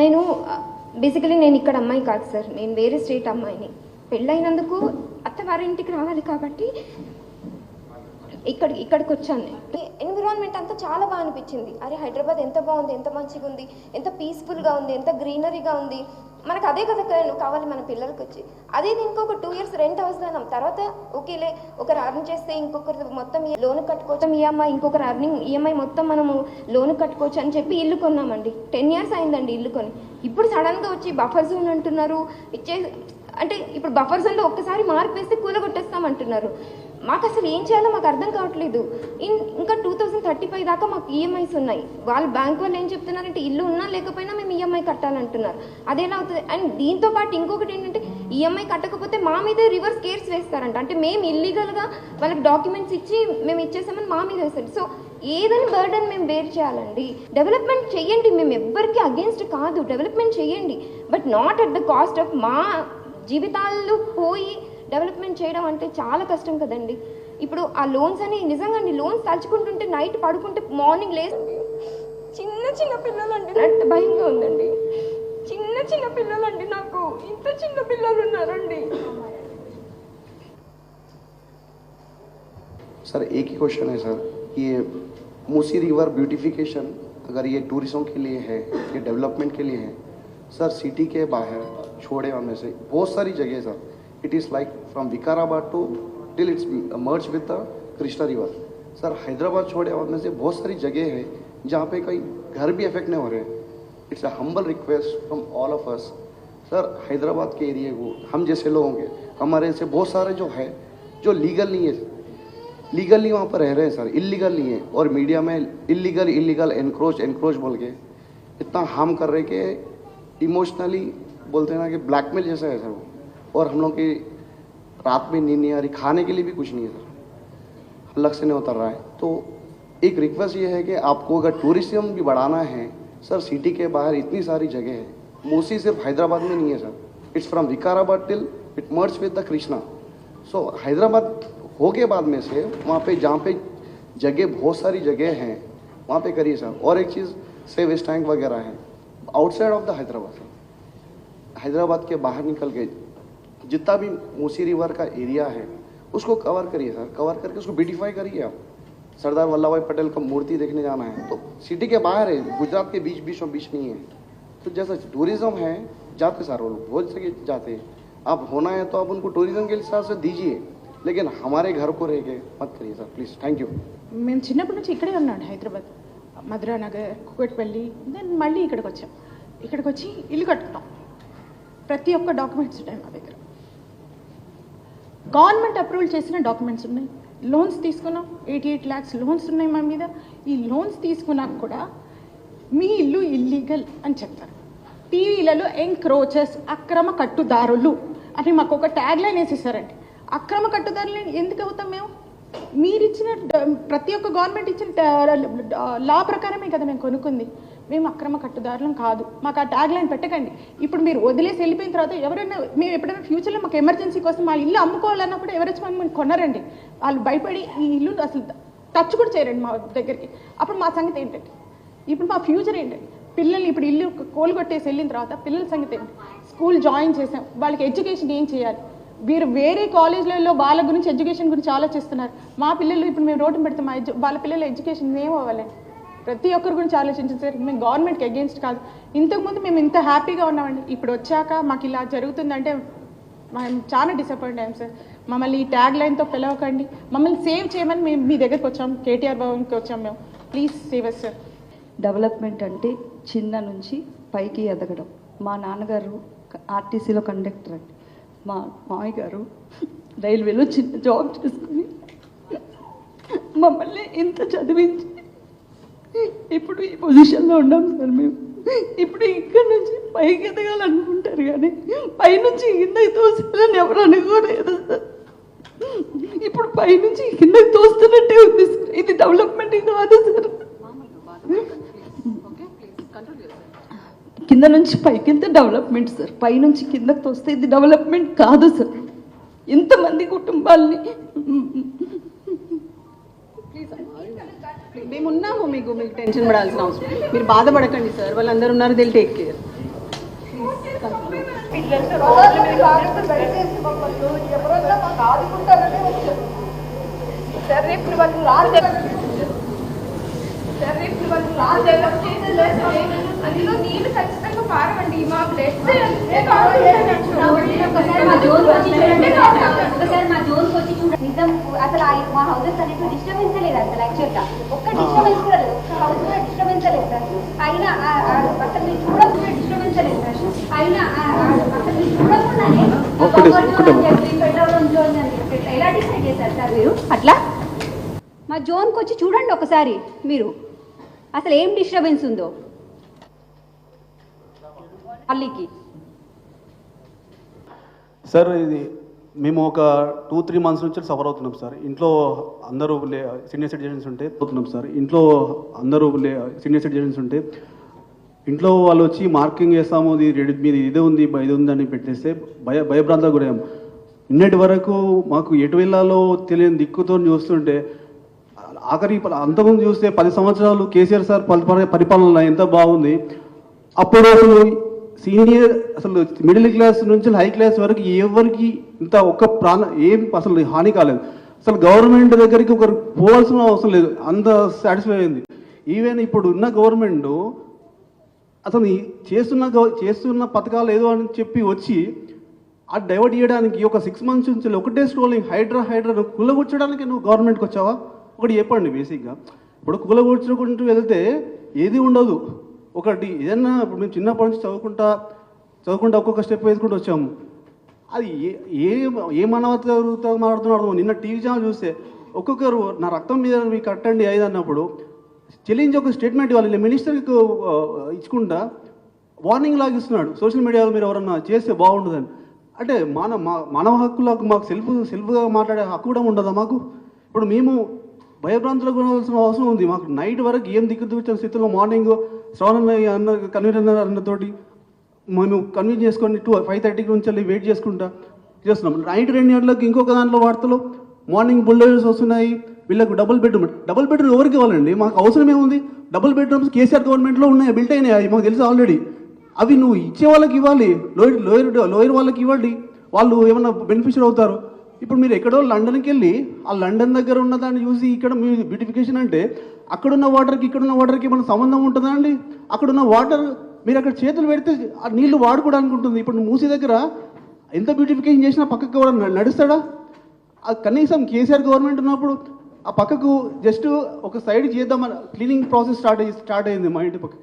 నేను బేసికలీ నేను ఇక్కడ అమ్మాయి కాదు సార్. నేను వేరే స్టేట్ అమ్మాయిని. పెళ్ళైనందుకు అత్తవారింటికి రావాలి కాబట్టి ఇక్కడ ఇక్కడికి వచ్చాను ఎన్విరాన్మెంట్ అంతా చాలా బాగా అనిపించింది. అరే హైదరాబాద్ ఎంత బాగుంది ఎంత మంచిగా ఉంది ఎంత పీస్ఫుల్గా ఉంది ఎంత గ్రీనరీగా ఉంది. మనకు అదే కదా కావాలి మన పిల్లలకి వచ్చి అదే దీనికి ఒక టూ ఇయర్స్ రెంట్ అవసరం. తర్వాత ఓకేలే ఒకరు అర్న్ చేస్తే ఇంకొకరు మొత్తం లోన్ కట్టుకోవచ్చు. ఈఎంఐ ఇంకొకరు అర్నింగ్ ఈఎంఐ మొత్తం మనము లోన్ కట్టుకోవచ్చు అని చెప్పి ఇల్లు కొన్నామండి. టెన్ ఇయర్స్ అయిందండి ఇల్లు కొని. ఇప్పుడు సడన్గా వచ్చి బఫర్ జోన్ అంటున్నారు. ఇచ్చే అంటే ఇప్పుడు బఫర్ జోన్లో ఒక్కసారి మార్పు వేస్తే కూలగొట్టేస్తామంటున్నారు. అంటున్నారు మాకు అసలు ఏం చేయాలో మాకు అర్థం కావట్లేదు. ఇన్ ఇంకా టూ థౌజండ్ థర్టీ ఫైవ్ దాకా మాకు ఈఎంఐస్ ఉన్నాయి. వాళ్ళు బ్యాంక్ వాళ్ళు ఏం చెప్తున్నారంటే ఇల్లు ఉన్నా లేకపోయినా మేము ఈఎంఐ కట్టాలంటున్నారు. అదేలా అవుతుంది. అండ్ దీంతో పాటు ఇంకొకటి ఏంటంటే ఈఎంఐ కట్టకపోతే మా మీద రివర్స్ కేర్స్ వేస్తారంట. అంటే మేము ఇల్లీగల్గా వాళ్ళకి డాక్యుమెంట్స్ ఇచ్చి మేము ఇచ్చేసామని మా మీద వేస్తారు. సో ఏదైనా బర్డన్ మేము బేర్ చేయాలండి. డెవలప్మెంట్ చేయండి. మేము ఎవ్వరికి అగేన్స్ట్ కాదు. డెవలప్మెంట్ చేయండి. But not at the cost of మా జీవితాలు పోయి డెవలప్మెంట్ చేయడం అంటే చాలా కష్టం కదండి ఇప్పుడు ఆ లోన్స్ అని నిజంగా అండి లోన్స్ తలుచుకుంటుంటే నైట్ పడుకుంటే మార్నింగ్ లేసి చిన్న చిన్న పిల్లలండి నాకు భయంగా ఉందండి చిన్న చిన్న పిల్లలండి నాకు ఇంత చిన్న పిల్లలు ఉన్నారండి सर एक ही क्वेश्चन है सर ये मूसी रिवर ब्यूटिफिकेशन अगर ये टूरिज्म के लिए है ये डेवलपमेंट के लिए है सर सिटी के बाहर छोड़े होने से बहुत सारी जगह है sir it is like from Vikarabad to till it's merge with the Krishna river sir Hyderabad छोड़े होने से बहुत सारी जगह है जहाँ पे कई घर भी अफेक्ट नहीं हो रहे it's a humble request from all of us sir Hyderabad के एरिए को हम जैसे लोग होंगे, हमारे से बहुत सारे जो है, जो लीगल नहीं है लीगली वहाँ पर रह रहे हैं सर इलीगल नहीं है। और मीडिया में इलीगल इलीगल एनक्रोच एनक्रोच बोल के इतना हार्म कर रहे कि इमोशनली बोलते हैं ना कि ब्लैकमेल जैसा है सर वो। और हम लोग की रात में नींद नहीं आ रही, खाने के लिए भी कुछ नहीं है सर। अलग से नहीं उतर रहा है। तो एक रिक्वेस्ट ये है कि आपको अगर टूरिज़्म भी बढ़ाना है, सर सिटी के बाहर इतनी सारी जगह है। मोसी सिर्फ़ हैदराबाद में नहीं है, sir. It's from Vikarabad till it merge with the Krishna so Hyderabad हो के बाद में से वहाँ पे जहाँ पे जगह, बहुत सारी जगह हैं, वहाँ पे करिए सर। और एक चीज़ से वेस्ट टैंक वगैरह है। Outside of the Hyderabad Hyderabad के बाहर निकल के जितना भी मूसी रिवर का एरिया है उसको कवर करिए सर कवर करके उसको ब्यूटिफाई करिए आप सरदार वल्लभ भाई पटेल का मूर्ति देखने जाना है तो सिटी के बाहर है गुजरात के बीच बीचों बीच नहीं है तो जैसा टूरिज्म है जाते सर वो लोग बहुत जगह जाते हैं आप होना है तो आप उनको टूरिज्म के हिसाब से दीजिए लेकिन हमारे घर को रह के मत करिए सर प्लीज़ थैंक यू మేము చిన్నప్పటి నుంచి ఇక్కడే ఉన్నాడు హైదరాబాద్ మధురా నగర్ కుకట్పల్లి దెన్ మళ్ళీ ఇక్కడికి వచ్చాం ఇక్కడికి వచ్చి ఇల్లు కట్టుకున్నాం ప్రతి ఒక్క డాక్యుమెంట్స్ ఉన్నాయి మా దగ్గర గవర్నమెంట్ అప్రూవల్ చేసిన డాక్యుమెంట్స్ ఉన్నాయి. లోన్స్ తీసుకున్నాం. ఎయిటీ ఎయిట్ ల్యాక్స్ లోన్స్ ఉన్నాయి మా మీద. ఈ లోన్స్ తీసుకున్నాక కూడా మీ ఇల్లు ఇల్లీగల్ అని చెప్తారు. టీవీలలో ఎంక్రోచెస్ అక్రమ కట్టుదారులు అని మాకు ఒక ట్యాగ్ లైన్ వేసేసారండి. అక్రమ కట్టుదారులు ఎందుకు అవుతాం మేము? మీరు ఇచ్చిన ప్రతి ఒక్క గవర్నమెంట్ ఇచ్చిన లా ప్రకారమే కదా మేము కొనుక్కుంది. మేము అక్రమ కట్టుదారులం కాదు. మాకు ఆ ట్యాగ్ లైన్ పెట్టకండి. ఇప్పుడు మీరు వదిలేసి వెళ్ళిపోయిన తర్వాత ఎవరైనా మేము ఎప్పుడైనా ఫ్యూచర్లో మాకు ఎమర్జెన్సీ కోసం మా ఇల్లు అమ్ముకోవాలన్నప్పుడు ఎవరు వచ్చి మమ్మల్ని కొనరండి. వాళ్ళు భయపడి ఈ ఇల్లు అసలు టచ్ కూడా చేయరండి మా దగ్గరికి. అప్పుడు మా సంగతి ఏంటంటే ఇప్పుడు మా ఫ్యూచర్ ఏంటండి? పిల్లల్ని ఇప్పుడు ఇల్లు కోలు కొట్టేసి వెళ్ళిన తర్వాత పిల్లల సంగతి ఏంటి? స్కూల్ జాయిన్ చేసాం. వాళ్ళకి ఎడ్యుకేషన్ ఏం చేయాలి? వీరు వేరే కాలేజ్లలో వాళ్ళ గురించి ఎడ్యుకేషన్ గురించి ఆలోచిస్తున్నారు. మా పిల్లలు ఇప్పుడు మేము రోడ్డు పెడితే మా వాళ్ళ పిల్లల ఎడ్యుకేషన్ ఏం అవ్వాలండి ప్రతి ఒక్కరి గురించి ఆలోచించారు మేము గవర్నమెంట్కి అగేన్స్ట్ కాదు. ఇంతకుముందు మేము ఇంత హ్యాపీగా ఉన్నామండి. ఇప్పుడు వచ్చాక మాకు ఇలా జరుగుతుందంటే మేము చాలా డిసప్పాయింట్ అయ్యాం సార్ మమ్మల్ని ఈ ట్యాగ్ లైన్తో పిలవకండి. మమ్మల్ని సేవ్ చేయమని మేము మీ దగ్గరికి వచ్చాం. కేటీఆర్ భవన్కి వచ్చాం మేము. Please save us sir development అంటే చిన్న నుంచి పైకి ఎదగడం. మా నాన్నగారు ఆర్టీసీలో కండక్టర్ అండి. మా మామయ్య గారు రైల్వేలో చిన్న జాబ్ చేసుకుని మమ్మల్ని ఇంత చదివించి ఇప్పుడు ఈ పొజిషన్లో ఉన్నాం సార్ మేము. ఇప్పుడు ఇక్కడ నుంచి పైకి ఎదగాలనుకుంటారు కానీ పైనుంచి కిందకి తోసాలని ఎవరు అనుకోలేదు సార్. ఇప్పుడు పైనుంచి కిందకి తోస్తున్నట్టే ఉంది సార్. ఇది డెవలప్మెంట్ కాదు సార్. కింద నుంచి పైకి వెళ్తే డెవలప్మెంట్ సార్. పైనుంచి కిందకి తోస్తే ఇది డెవలప్మెంట్ కాదు సార్. ఇంతమంది కుటుంబాల్ని మేము ఉన్నాము మీకు మీకు టెన్షన్ పడాల్సిన అవసరం మీరు బాధపడకండి సార్ వాళ్ళందరూ ఉన్నారు దిల్ టేక్ కేర్ సరే ఇప్పుడు వాళ్ళు రాదు రేపు వాళ్ళు రాదు అందులో నీళ్ళు ఖచ్చితంగా పారవండి మా బ్లడ్ ఒకసారి మా వచ్చి చూడండి నిజం అసలు మా హౌసెస్ డిస్టర్బెన్స్ లేదు అసలు యాక్చువల్గా ఒక్క డిస్టర్బెన్స్ కూడా లేదు ఒక్క హౌస్ కూడా డిస్టర్బెన్స్ లేదు సార్ అయినా అసలు మీరు చూడకుండా డిస్టర్బెన్స్ లేదు సార్ అయినా అసలు మీరు చూడకుండానే ఎలా డిసైడ్ చేశారు సార్ మీరు అట్లా మా జోన్కి వచ్చి చూడండి ఒకసారి మీరు అసలు ఏం డిస్టర్బెన్స్ ఉందో? పల్లికి. సార్ ఇది మేము ఒక టూ త్రీ మంత్స్ నుంచి సఫర్ అవుతున్నాం సార్. ఇంట్లో అందరూ సీనియర్ సిటిజన్స్ ఉంటే అవుతున్నాం సార్. ఇంట్లో అందరూ సీనియర్ సిటిజన్స్ ఉంటే ఇంట్లో వాళ్ళు వచ్చి మార్కింగ్ చేస్తాము ఇది రెడీ మీద ఇదే ఉంది ఇది ఉంది అని పెట్టేస్తే భయ భయభ్రాంతాలు గురయ్యాం. నిన్నటి వరకు మాకు ఎటు వెళ్ళాలో తెలియని దిక్కుతో చూస్తుంటే ఆఖరి అంతకుముందు చూస్తే పది సంవత్సరాలు కేసీఆర్ సార్ పరిపాలన ఎంత బాగుంది అప్పుడు అసలు సీనియర్ అసలు మిడిల్ క్లాస్ నుంచి హై క్లాస్ వరకు ఎవరికి ఇంత ఒక్క ప్రాణ ఏం అసలు హాని కాలేదు. అసలు గవర్నమెంట్ దగ్గరికి ఒకరు పోవాల్సిన అవసరం లేదు. అంత సాటిస్ఫై అయింది. ఈవెన్ ఇప్పుడు ఉన్న గవర్నమెంట్ అసలు చేస్తున్న చేస్తున్న పథకాలు ఏదో అని చెప్పి వచ్చి ఆ డైవర్ట్ చేయడానికి ఒక సిక్స్ మంత్స్ నుంచి ఒకటే స్ట్రోలింగ్ హైడ్రా హైడ్రా కులగొచ్చడానికి నువ్వు గవర్నమెంట్కి వచ్చావా? ఒకటి చెప్పండి బేసిక్గా. ఇప్పుడు కులగూర్చుకుంటూ వెళ్తే ఏది ఉండదు. ఒకటి ఏదన్నా ఇప్పుడు మేము చిన్నప్పటి నుంచి చదువుకుంటా చదువుకుంటా ఒక్కొక్క స్టెప్ వేసుకుంటూ వచ్చాము. అది ఏ ఏ ఏ మానవతతో మాట్లాడుతున్నాడు నిన్న టీవీ ఛానల్ చూస్తే ఒక్కొక్కరు నా రక్తం మీద మీకు కట్టండి ఐదు అన్నప్పుడు చెల్లించి ఒక స్టేట్మెంట్ ఇవ్వాలి. మినిస్టర్కి ఇచ్చుకుంటా వార్నింగ్ లాగా ఇస్తున్నాడు. సోషల్ మీడియాలో మీరు ఎవరన్నా చేస్తే బాగుంటుందని అంటే మన మా- మానవ హక్కులకు మాకు సెల్ఫ్ సెల్ఫ్గా మాట్లాడే హక్కు కూడా ఉండదా మాకు? ఇప్పుడు మేము భయభ్రాంతులకు గురవలసిన అవసరం ఉంది. మాకు నైట్ వరకు ఏం దిక్కు చూసిన స్థితిలో మార్నింగ్ శ్రవణ్ అన్న కన్వీనర్ అన్నతోటి మేము కన్విన్స్ చేసుకొని టూ ఫైవ్ థర్టీకి నుంచి వెళ్ళి వెయిట్ చేసుకుంటా చేస్తున్నాం. నైట్ రెండు గంటలకు ఇంకొక దాంట్లో వార్తలు మార్నింగ్ బుల్డోజర్స్ వస్తున్నాయి వీళ్ళకు డబుల్ బెడ్రూమ్ డబుల్ బెడ్రూమ్ ఎవరికి ఇవ్వాలండి? మాకు అవసరం ఏముంది? డబుల్ బెడ్రూమ్స్ కేసీఆర్ గవర్నమెంట్లో ఉన్నాయి బిల్ట్ అయినాయి మాకు తెలుసు ఆల్రెడీ అవి నువ్వు ఇచ్చే వాళ్ళకి ఇవ్వాలి లోయర్ లోయర్ లోయర్ వాళ్ళకి ఇవ్వండి వాళ్ళు ఏమన్నా బెనిఫిషియర్ అవుతారు? ఇప్పుడు మీరు ఎక్కడో లండన్కి వెళ్ళి ఆ లండన్ దగ్గర ఉన్న దాన్ని చూసి ఇక్కడ మీ బ్యూటిఫికేషన్ అంటే అక్కడున్న వాటర్కి ఇక్కడున్న వాటర్కి ఏమైనా సంబంధం ఉంటుందా అండి? అక్కడున్న వాటర్ మీరు అక్కడ చేతులు పెడితే ఆ నీళ్ళు వాడుకోవడానికి ఉంటుంది. ఇప్పుడు మూసీ దగ్గర ఎంత బ్యూటిఫికేషన్ చేసినా పక్కకు ఎవరైనా నడుస్తాడా? కనీసం కేసీఆర్ గవర్నమెంట్ ఉన్నప్పుడు ఆ పక్కకు జస్ట్ ఒక సైడ్ చేద్దామని క్లీనింగ్ ప్రాసెస్ స్టార్ట్ అయ్యి స్టార్ట్ అయింది మా ఇంటి పక్క.